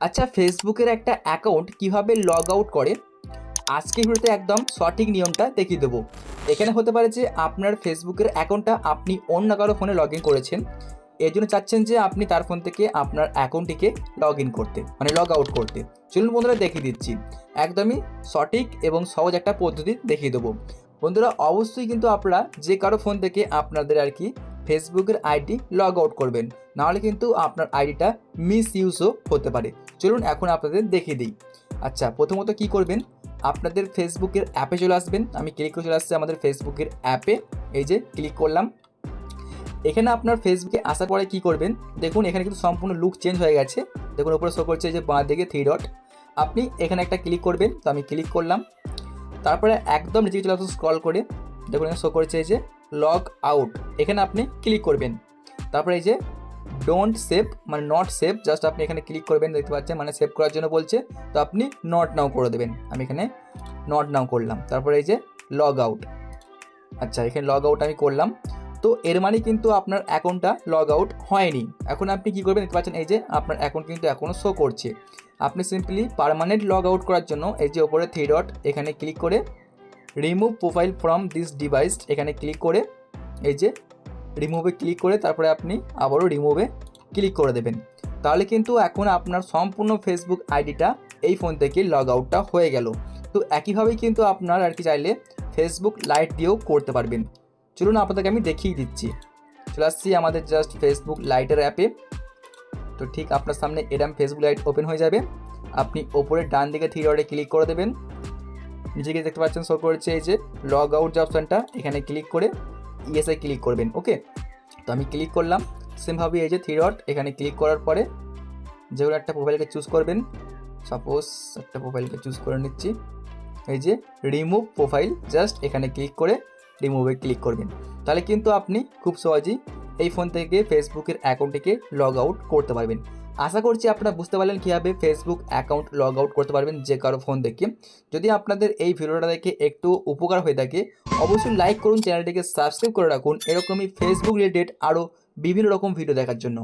আচ্ছা ফেসবুকের একটা অ্যাকাউন্ট কীভাবে লগ আউট করে? আজকে ভিডিওতে একদম সঠিক নিয়মটা দেখিয়ে দেবো। এখানে হতে পারে যে আপনার ফেসবুকের অ্যাকাউন্টটা আপনি অন্য কারও ফোনে লগ ইন করেছেন। এর জন্য চাচ্ছেন যে আপনি তার ফোন থেকে আপনার অ্যাকাউন্টটিকে লগ ইন করতে মানে লগ আউট করতে। চলুন বন্ধুরা, দেখিয়ে দিচ্ছি। একদমই সঠিক এবং সহজ একটা পদ্ধতি দেখিয়ে দেবো। বন্ধুরা, অবশ্যই কিন্তু আপনারা যে কারও ফোন থেকে আপনাদের আর কি ফেসবুকের আইডি লগ আউট করবেন। নাহলে কিন্তু আপনার আইডিটা মিস ইউজও হতে পারে। চলুন এখন আপনাদের দেখিয়ে দিই। আচ্ছা প্রথমত কি করবেন? আপনাদের ফেসবুকের অ্যাপে চলে আসবেন। আমি ক্লিক করে চলে আসছি আমাদের ফেসবুকের অ্যাপে। এই যে ক্লিক করলাম। এখানে আপনার ফেসবুকে আসার পরে কি করবেন? দেখুন, এখানে কিন্তু সম্পূর্ণ লুক চেঞ্জ হয়ে গেছে। দেখুন, উপরে শো করছে যে বাঁ দিকে থ্রি ডট আপনি এখানে একটা ক্লিক করবেন। তো আমি ক্লিক করলাম। তারপরে একদম নিচে চলে আসুন স্ক্রল করে। দেখুন, এখানে শো করছে এই যে লগ আউট এখানে আপনি ক্লিক করবেন। তারপরে এই যে ডোন্ট সেভ মানে নট সেভ জাস্ট আপনি এখানে ক্লিক করবেন, দেখতে পাচ্ছেন মানে সেভ করার জন্য বলছে। তো আপনি নট নাও করে দেবেন। আমি এখানে নট নাও করলাম। তারপরে এই যে লগ আউট আচ্ছা এখানে লগ আউট আমি করলাম। তো এর মানে কিন্তু আপনার অ্যাকাউন্টটা লগ আউট হয়নি। এখন আপনি কী করবেন, দেখতে পাচ্ছেন, এই যে আপনার অ্যাকাউন্ট কিন্তু এখনও শো করছে। আপনি সিম্পলি পারমানেন্ট লগ আউট করার জন্য এই যে ওপরে থ্রি ডট এখানে ক্লিক করে remove profile from this device এখানে ক্লিক করে, এই যে রিমুভে ক্লিক করে, তারপরে আপনি আবারও রিমুভে ক্লিক করে দেবেন। তাহলে কিন্তু এখন আপনার সম্পূর্ণ ফেসবুক আইডিটা এই ফোন থেকে লগ আউটটা হয়ে গেল। তো একইভাবেই কিন্তু আপনার আর কি চাইলে ফেসবুক লাইট দিয়েও করতে পারবেন। চলুন আপনাদেরকে আমি দেখিয়ে দিচ্ছি। চলে আসছি আমাদের জাস্ট ফেসবুক লাইটের অ্যাপে তো ঠিক আপনার সামনে এরম ফেসবুক লাইট ওপেন হয়ে যাবে। আপনি ওপরে ডান দিকে থ্রি ডটে ক্লিক করে দেবেন। নিচে গিয়ে দেখতে পাচ্ছেন শো করেছে এই যে লগ আউট যে অপশানটা এখানে ক্লিক করে ইএসআই ক্লিক করবেন ওকে তো আমি ক্লিক করলাম সেমভাবে এই যে থ্রি ডট এখানে ক্লিক করার পরে যেগুলো একটা প্রোফাইলকে চুজ করবেন সাপোজ একটা প্রোফাইলকে চুজ করে নিচ্ছি, এই যে রিমুভ প্রোফাইল জাস্ট এখানে ক্লিক করে রিমুভে ক্লিক করবেন। তাহলে কিন্তু আপনি খুব সহজেই এই ফোন থেকে ফেসবুকের অ্যাকাউন্টটিকে লগ আউট করতে পারবেন। আশা করছি আপনারা বুঝতে পারলেন কীভাবে ফেসবুক অ্যাকাউন্ট লগ আউট করতে পারবেন যে কারও ফোন দেখে। যদি আপনাদের এই ভিডিওটা দেখে একটু উপকার হয়ে থাকে, অবশ্যই লাইক করুন চ্যানেলটিকে সাবস্ক্রাইব করে রাখুন। এরকমই ফেসবুক রিলেটেড আরও বিভিন্ন রকম ভিডিও দেখার জন্য।